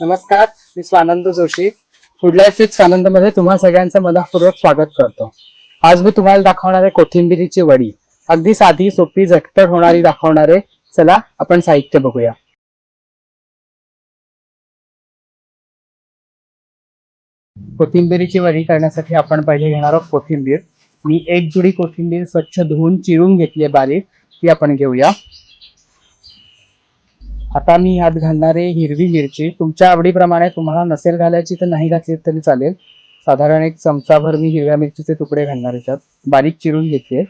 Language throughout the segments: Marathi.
नमस्कार मी Swanand Joshi. Food life with स्वानंदमध्ये तुम्हा सगळ्यांचं मनपूर्वक स्वागत करतो. आज मी तुम्हाला दाखवणार आहे कोथिंबिरीची वडी. अगदी साधी सोपी झटपट होणारी दाखवणार. आहे चला आपण साहित्य बघूया. कोथिंबिरीची वडी करण्यासाठी आपण पहिले घेणार आहोत कोथिंबीर. मी एक जुडी कोथिंबीर स्वच्छ धुवून चिरून घेतली बारीक. ती आपण घेऊया. आता मी ह्यात घालणार आहे हिरवी मिरची तुमच्या आवडीप्रमाणे तुम्हाला नसेल घालायची तर नाही घातली तरी चालेल. साधारण एक चमचाभर मी हिरव्या मिरचीचे तुकडे घालणार याच्यात बारीक चिरून घेते.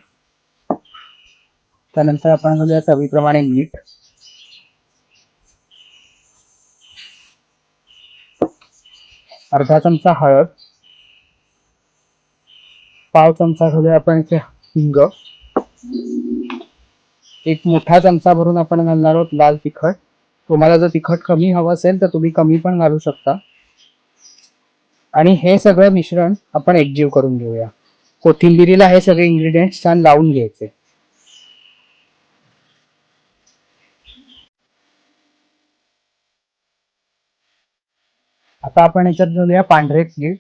त्यानंतर आपण घालूया चवीप्रमाणे मीठ. अर्धा चमचा हळद. पाव चमचा घालूया आपण इथे हिंग. एक मोठा चमचा भरून आपण घालणार आहोत लाल तिखट. तुम्हाला जर तिखट कमी हवं असेल तर तुम्ही कमी पण घालू शकता. आणि हे सगळं मिश्रण आपण एकजीव करून घेऊया. कोथिंबिरीला हे सगळे इन्ग्रेडियंट्स छान लावून घ्यायचे. आता आपण याच्यात घेऊया पांढरे तीळ.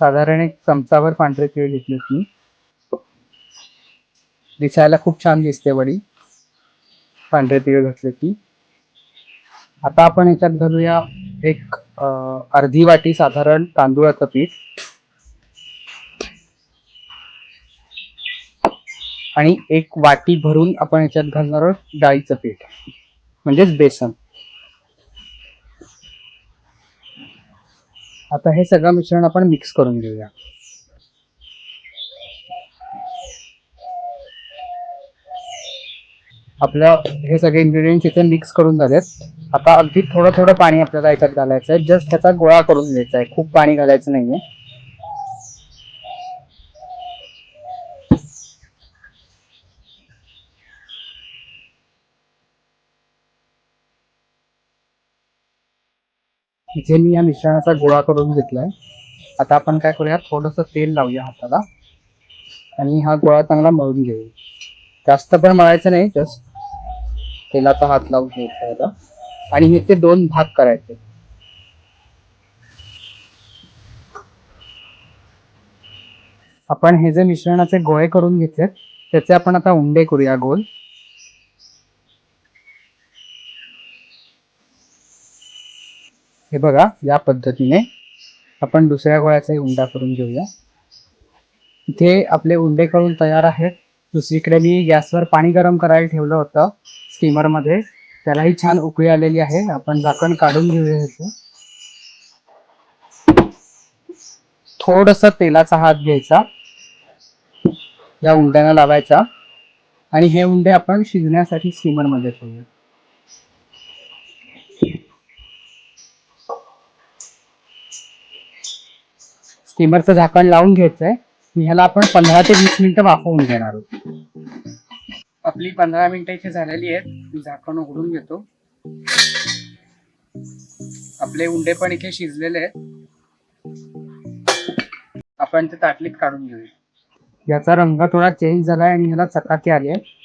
साधारण एक चमचावर पांढरे तीळ घेतले मी. दिसायला खूप छान दिसते वडी. पांढरे तीळ घातले की. आता आपण याच्यात घालूया एक अर्धी वाटी साधारण तांदूळाचं पीठ. आणि एक वाटी भरून आपण याच्यात घालणार आहोत डाळीचं पीठ म्हणजेच बेसन. आता हे सगळं मिश्रण आपण मिक्स करून घेऊया. आपलं हे सगळे इन्ग्रेडियंट्स इथे मिक्स करून झालेत. आता अगदी थोडं थोडं पाणी आपल्याला याच्यात घालायचं आहे. जस्ट त्याचा गोळा करून घ्यायचा आहे. खूप पाणी घालायचं नाहीये. इथे मी या मिश्रणाचा गोळा करून घेतलाय. आता आपण काय करूया थोडस तेल लावूया हाताला. आणि हा गोळा चांगला मळून घेऊया जास्त पण मळायचं नाही जस्ट तेलाचा हात लावून घ्यायचा याला आणि हे ते दोन भाग करायचे. आपण हे जे मिश्रणाचे गोळे करून घेतले त्याचे आपण आता उंडे करूया गोल. हे बघा या पद्धतीने आपण दुसऱ्या गोळ्याचाही उंडा करून घेऊया. इथे आपले उंडे करून तयार आहेत. दुसरीकडे मी गॅसवर पाणी गरम करायला ठेवलं होतं स्टीमरमध्ये. त्यालाही छान उकळी आलेली आहे. आपण झाकण काढून घेऊया ह्याचं थोडस तेलाचा हात घ्यायचा. या उंड्यांना लावायचा. आणि हे उंडे आपण शिजण्यासाठी स्टीमरमध्ये ठेवूया. स्टीमरचं झाकण लावून घ्यायचंय. ह्याला आपण पंधरा ते वीस मिनिटं वाफवून घेणार आहोत. आपली पंधरा मिनिटं इथे झालेली आहेत. मी झाकण उघडून घेतो. आपले उंडे पण इथे शिजलेले आहेत. आपण ते ताटलीत काढून घेऊया. याचा रंग थोडा चेंज झालाय आणि ह्याला चकाकी आली आहे.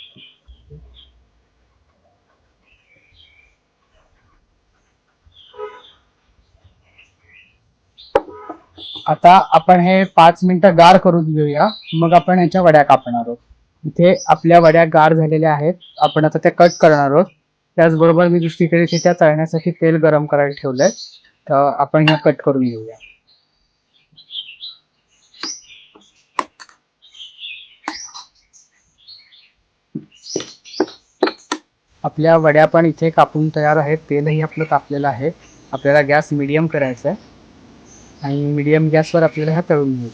आता आपण हे पाच मिनिटं गार करून घेऊया. मग आपण ह्याच्या वड्या कापणार आहोत. इथे आपल्या वड्या गार झालेल्या आहेत. आपण आता त्या कट करणार आहोत. त्याचबरोबर मी दुसरीकडे त्या तळण्यासाठी तेल गरम करायला ठेवलंय. तर आपण ह्या कट करून घेऊया. आपल्या वड्या पण इथे कापून तयार आहेत. तेलही आपलं तापलेलं आहे. आपल्याला गॅस मिडियम करायचा आहे आणि मिडियम गॅसवर आपल्याला ह्या तळून घेऊ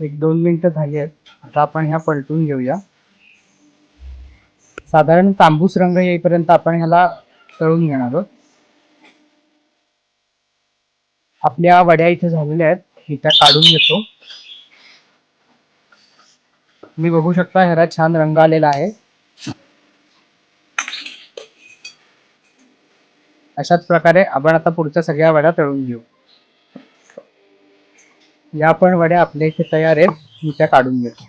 एक दोन मिनिटं झाली आहेत. आता आपण ह्या पलटून घेऊया. साधारण तांबूस रंग येईपर्यंत आपण ह्याला तळून घेणार आहोत. आपल्या वड्या इथे झालेल्या आहेत. इथं काढून घेतो. तुम्ही बघू शकता ह्याला छान रंग आलेला आहे. अशाच प्रकारे आपण आता पुढच्या सगळ्या वड्या तळून घेऊ. या पण वड्या आपल्या इथे तयार आहेत मी त्या काढून घेतो.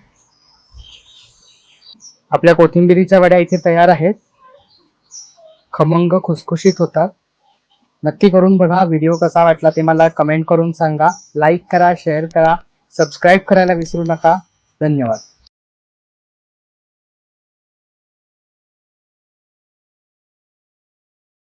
आपल्या कोथिंबिरीच्या वड्या इथे तयार आहेत. खमंग खुसखुशीत होतात. नक्की करून बघा व्हिडिओ कसा वाटला ते मला कमेंट करून सांगा. लाईक करा शेअर करा सबस्क्राईब करायला विसरू नका. धन्यवाद.